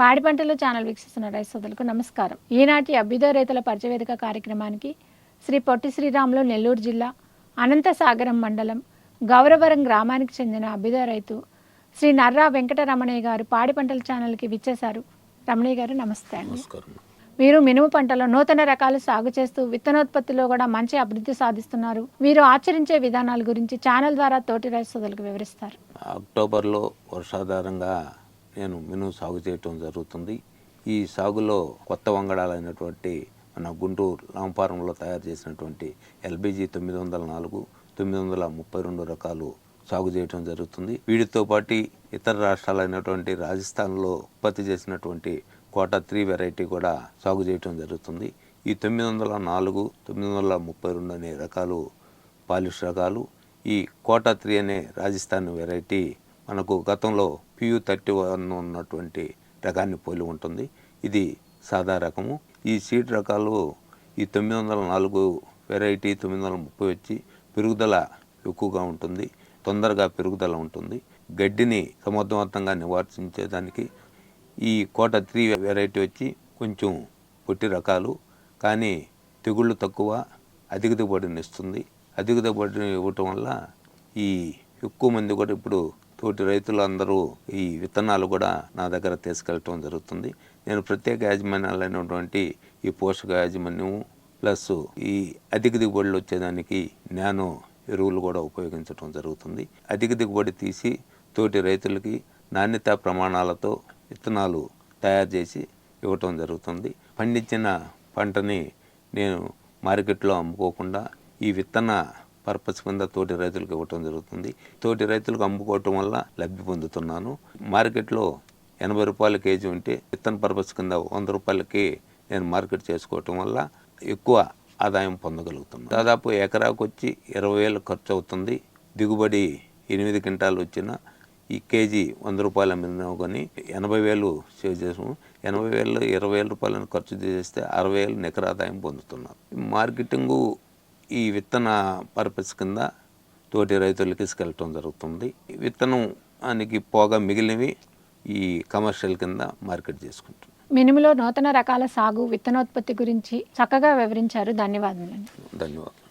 పాడి పంటలు ఛానల్ వీక్షిస్తున్న రైతు సోదరులకు నమస్కారం. ఈనాటి అభ్యుదయ రైతుల పరిచయవేదిక కార్యక్రమానికి శ్రీ పొట్టి శ్రీరాములు నెల్లూరు జిల్లా అనంతసాగరం మండలం గౌరవరం గ్రామానికి చెందిన అభ్యుదయ రైతు శ్రీ నర్రా వెంకటరమణయ్య గారు పాడి పంటల ఛానల్కి విచ్చేశారు. రమణయ్య గారు నమస్తే అండి. మీరు మినుము పంటలో నూతన రకాలు సాగు చేస్తూ విత్తనోత్పత్తిలో కూడా మంచి అభివృద్ధి సాధిస్తున్నారు. మీరు ఆచరించే విధానాల గురించి ఛానల్ ద్వారా తోటి రైతు సోదరులకు వివరిస్తారు. అక్టోబర్లో వర్షాధారంగా నేను మినుము సాగు చేయటం జరుగుతుంది. ఈ సాగులో కొత్త వంగడాలైనటువంటి మన గుంటూరు లాంపారంలో తయారు చేసినటువంటి ఎల్బీజీ తొమ్మిది వందల నాలుగు తొమ్మిది వందల ముప్పై రెండు రకాలు సాగు చేయటం జరుగుతుంది. వీటితో పాటు ఇతర రాష్ట్రాలైనటువంటి రాజస్థాన్లో ఉత్పత్తి చేసినటువంటి కోటా త్రీ వెరైటీ కూడా సాగు చేయటం జరుగుతుంది. ఈ తొమ్మిది వందల నాలుగు తొమ్మిది వందల ముప్పై రెండు అనే రకాలు పాలిష్ రకాలు. ఈ కోటా త్రీ అనే రాజస్థాన్ వెరైటీ మనకు గతంలో పియు థర్టీ వన్ ఉన్నటువంటి రకాన్ని పోలి ఉంటుంది. ఇది సాదా రకము. ఈ సీడ్ రకాలు ఈ తొమ్మిది వందల నాలుగు వెరైటీ తొమ్మిది వందల ముప్పై వచ్చి పెరుగుదల ఎక్కువగా ఉంటుంది. తొందరగా పెరుగుదల ఉంటుంది. గడ్డిని సమర్థవంతంగా నివారించేదానికి ఈ కోట త్రీ వెరైటీ వచ్చి కొంచెం పొట్టి రకాలు. కానీ తెగుళ్ళు తక్కువ అధిక దిగుబడిని ఇస్తుంది అధిక దిగుబడిని ఇవ్వటం వల్ల ఈ ఎక్కువ మంది కూడా ఇప్పుడు తోటి రైతులందరూ ఈ విత్తనాలు కూడా నా దగ్గర తీసుకెళ్ళటం జరుగుతుంది. నేను ప్రత్యేక యాజమాన్యాలైనటువంటి ఈ పోషక యాజమాన్యం ప్లస్ ఈ అధిక దిగుబడులు వచ్చేదానికి నేను ఎరువులు కూడా ఉపయోగించడం జరుగుతుంది. అధిక దిగుబడి తీసి తోటి రైతులకి నాణ్యత ప్రమాణాలతో విత్తనాలు తయారు చేసి ఇవ్వటం జరుగుతుంది. పండించిన పంటని నేను మార్కెట్లో అమ్ముకోకుండా ఈ విత్తన పర్పస్ కింద తోటి రైతులకు ఇవ్వటం జరుగుతుంది. తోటి రైతులకు అమ్ముకోవటం వల్ల లబ్ధి పొందుతున్నాను. మార్కెట్లో ఎనభై రూపాయల కేజీ ఉంటే విత్తన పర్పస్ కింద వంద రూపాయలకి నేను మార్కెట్ చేసుకోవటం వల్ల ఎక్కువ ఆదాయం పొందగలుగుతున్నాను. దాదాపు ఎకరాకు వచ్చి ఇరవై వేలు ఖర్చు అవుతుంది. దిగుబడి ఎనిమిది క్వింటాలు వచ్చిన ఈ కేజీ వంద రూపాయలు మీద కొని ఎనభై వేలు సేవ్ చేసాము. ఎనభై వేలు ఇరవై వేల రూపాయలను ఖర్చు చేస్తే అరవై వేలు నికర ఆదాయం పొందుతున్నాం మార్కెటింగు ఈ విత్తన పర్పస్ కింద తోటి రైతులకి తీసుకెళ్ళటం జరుగుతుంది. విత్తనానికి పోగా మిగిలినవి ఈ కమర్షియల్ కింద మార్కెట్ చేసుకుంటాం మినుములో నూతన రకాల సాగు విత్తనోత్పత్తి గురించి చక్కగా వివరించారు. ధన్యవాదాలు ధన్యవాదాలు.